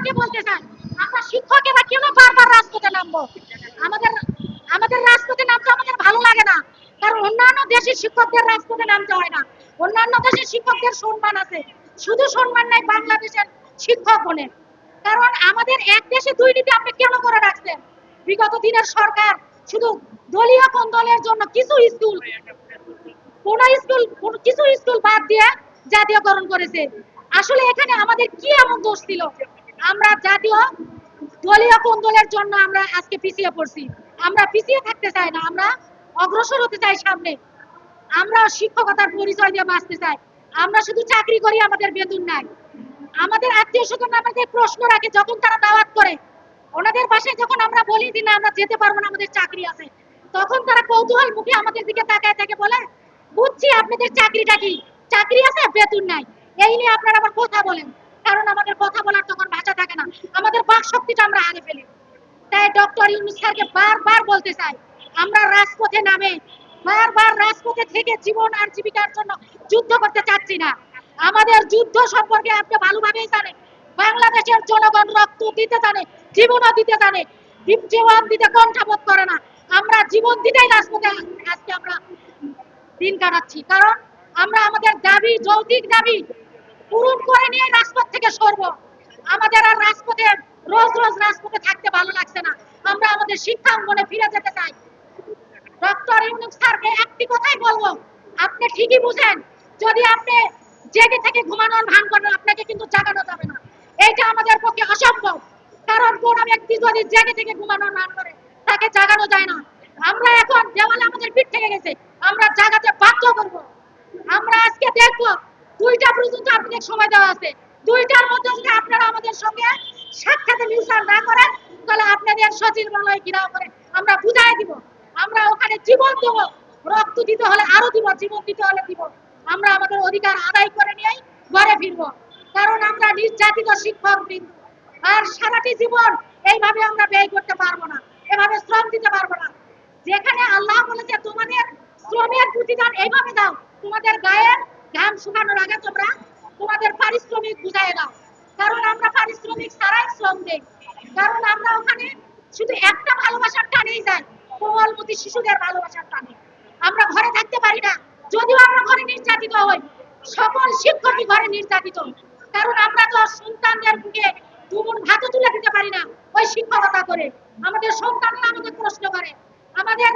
সরকারকে বলতে চাই আমরা শিক্ষকেরা কেন বারবার রাজপথে নামবো? আমাদের আমাদের রাজপথে নামতে আমাদের ভালো লাগে না। কারণ অন্যান্য দেশের শিক্ষকদের রাজপথে নামতে হয় না। অন্যান্য দেশের শিক্ষকদের সম্মান আছে। শুধু সম্মান নাই, বাংলাদেশের শিক্ষক বলে কারণ আমাদের এক দেশে দুই নীতি আপনি কেন করে রাখছেন? বিগত দিনের সরকার শুধু দলীয় কন্দলের জন্য কিছু স্কুল কোন স্কুল কোন কিছু স্কুল বাদ দিয়ে জাতীয়করণ করেছে। আসলে এখানে আমাদের কি এমন দোষ ছিল? আমরা জাতীয় দলীয় কন্দলের জন্য আমরা আজকে পিছিয়ে পড়ছি। আমরা পিছিয়ে থাকতে চাই না, আমরা অগ্রসর হতে চাই সামনে। আমরা শিক্ষকতার পরিচয় দিয়ে বাঁচতে চাই। আমরা শুধু চাকরি করি আমাদের বেতন নাই। আমাদের আত্মীয় স্বজন আমাদের প্রশ্ন রাখে যখন তারা দাওয়াত করে। ওনাদের বাসায় যখন আমরা বলি যে না, আমরা যেতে পারব না, আমাদের চাকরি আছে, তখন তারা কৌতূহল মুখে আমাদের দিকে তাকায় থাকে বলে, বুঝছি আপনাদের চাকরিটা কি? চাকরি আছে, বেতন নাই। এই নিয়ে আপনারা আবার কথা বলেন। কারণ আমাদের কথা বলার তখন আমাদের শক্তিটা আমরা হারে ফেলি। তাই ডক্টর ইউনুস স্যারকে বারবার বলতে চাই, আমরা রাজপথে নামে, বারবার রাজপথে থেকে জীবন আর জীবিকার জন্য যুদ্ধ করতে চাচ্ছি না। আমাদের যুদ্ধ সম্পর্কে আপনি ভালোভাবেই জানেন। বাংলাদেশের জনগণ রক্ত দিতে জানে, জীবনও দিতে জানে জীবন দিতে কণ্ঠাবোধ করে না। আমরা জীবন দিতেই রাজপথে আজকে আমরা দিন কাটাচ্ছি। কারণ আমরা আমাদের দাবি যৌতিক দাবি পূরণ করে নিয়ে রাজপথ থেকে সরব। আমাদের আর রোজ রোজ রাজপথে থাকতে ভালো লাগছে না। আমরা আমাদের শিক্ষাঙ্গনে ফিরে যেতে চাই। ডক্টর ইউনুস স্যারকে একটি কথাই বলব, আপনি ঠিকই বুঝেন, যদি আপনি জেগে থেকে ঘুমানোর ভান করেন, আপনাকে কিন্তু জাগানো যাবে না। এইটা আমাদের পক্ষে অসম্ভব। কারণ কোন ব্যক্তি যদি জেগে থেকে ঘুমানোর ভান করে, তাকে জাগানো যায় না। আমরা এখন দেওয়ালে আমাদের পিঠ থেকে গেছে। আমরা জাগাতে বাধ্য করব। আমরা আজকে দেখব, দুইটা পর্যন্ত আপনাদের সময় দেওয়া আছে। দুইটার মধ্যে যদি আপনারা আমাদের সঙ্গে সাক্ষাতে মিউচাল না করেন তাহলে আপনাদের সচিবালয় ঘিরাও করে। আমরা বুঝাই দিব। আমরা ওখানে জীবন দেব। রক্ত দিতে হলে আরও দিব, জীবন দিতে হলে দিব। আমরা আমাদের অধিকার আদায় করে নিয়েই ঘরে ফিরবো। কারণ আমরা নির্যাতিত শিক্ষক বিন্দু। আর সারাটি জীবন এইভাবে আমরা ব্যয় করতে পারব না। এভাবে শ্রম দিতে পারব না। যেখানে আল্লাহ বলেছে, তোমাদের শ্রমের প্রতিদান এইভাবে দাও। তোমাদের গায়ের ঘাম শুকানোর আগে তোমরা তোমাদের পারিশ্রমিক বুঝাই দাও। কারণ আমরা পারিশ্রমিক ছাড়াই শ্রম দেই। কারণ আমরা ওখানে শুধু একটা ভালোবাসার টানেই যাই। কোমলমতি শিশুদের ভালোবাসার টানে। আমরা ঘরে থাকতে পারি না। যদিও আমরা ঘরে নির্যাতিত হই। সকল শিক্ষকই ঘরে নির্যাতিত। কারণ আমরা তো সন্তানদের মুখে দুমুন ভাতও তুলে দিতে পারি না ওই শিক্ষকতা করে। আমাদের সন্তানরা আমাদের প্রশ্ন করে। আমাদের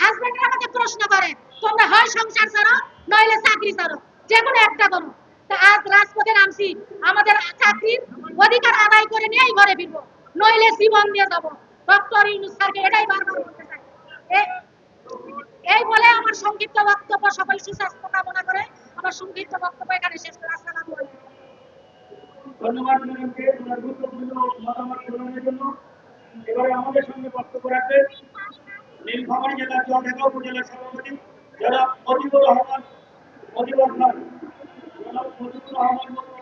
হাজবেন্ডরা আমাদের প্রশ্ন করে, তোমরা হয় সংসার ছাড়ো, নইলে চাকরি ছাড়ো। যে কোনো একটা করো। নামছি আমাদের চাকরির অধিকার আদায় করে নিয়েই ঘরে ফিরবো। নইলে জীবন দিয়ে যাব। ডক্টর ইউনুস স্যারকে এটাই বারবার বলতে চাই। এই বলে আমার সংক্ষিপ্ত বক্তব্য সবাই সুস্বাস্থ্য কামনা করে আমার সংক্ষিপ্ত বক্তব্য এখানে শেষ করে। আসসালামু ধন্যবাদ ম্যাডামকে ওনার গুরুত্বপূর্ণ মতামত প্রদানের জন্য। এবারে আমাদের সঙ্গে বক্তব্য রাখবে নীলফামারী জেলার চুয়াডাঙ্গা উপজেলার সভাপতি যারা মজিবুর রহমান। মজিবুর খান জনাব মজিবুর রহমান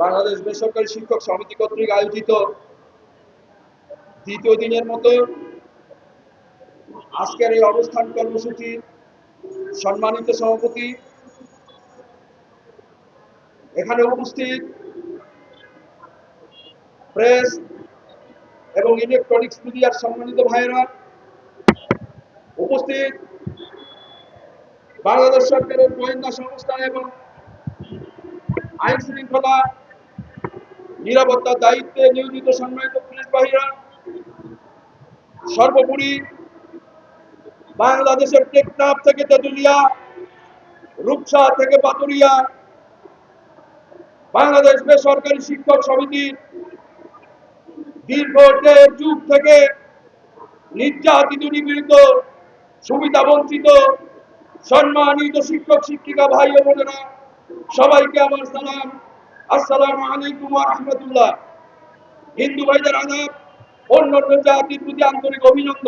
বাংলাদেশ বেসরকারি শিক্ষক সমিতি কর্তৃক আয়োজিত দ্বিতীয় দিনের মতো আজকের এই অবস্থান কর্মসূচি সম্মানিত সভাপতি। এখানে উপস্থিত প্রেস এবং ইলেকট্রনিক্স মিডিয়ার সম্মানিত ভাইয়েরা উপস্থিত বাংলাদেশ সরকারের গোয়েন্দা সংস্থা এবং আইন শৃঙ্খলা নিরাপত্তার দায়িত্বে নিয়োজিত সম্মানিত পুলিশ বাহিনীরা সর্বোপরি বাংলাদেশের টেকনাফ থেকে তেতুলিয়া, রূপসা থেকে পাতুরিয়া, বাংলাদেশ বেসরকারি শিক্ষক সমিতি দীর্ঘ দেড় যুগ থেকে নির্যাতিত, নিপীড়িত সুবিধা বঞ্চিত সম্মানিত শিক্ষক, শিক্ষিকা, ভাই ও বোনেরা, সবাইকে আমার সালাম। আসসালাম আলাইকুম ওয়া হিন্দু ভাইদের আদাব, অন্যান্য জাতির প্রতি আন্তরিক অভিনন্দন।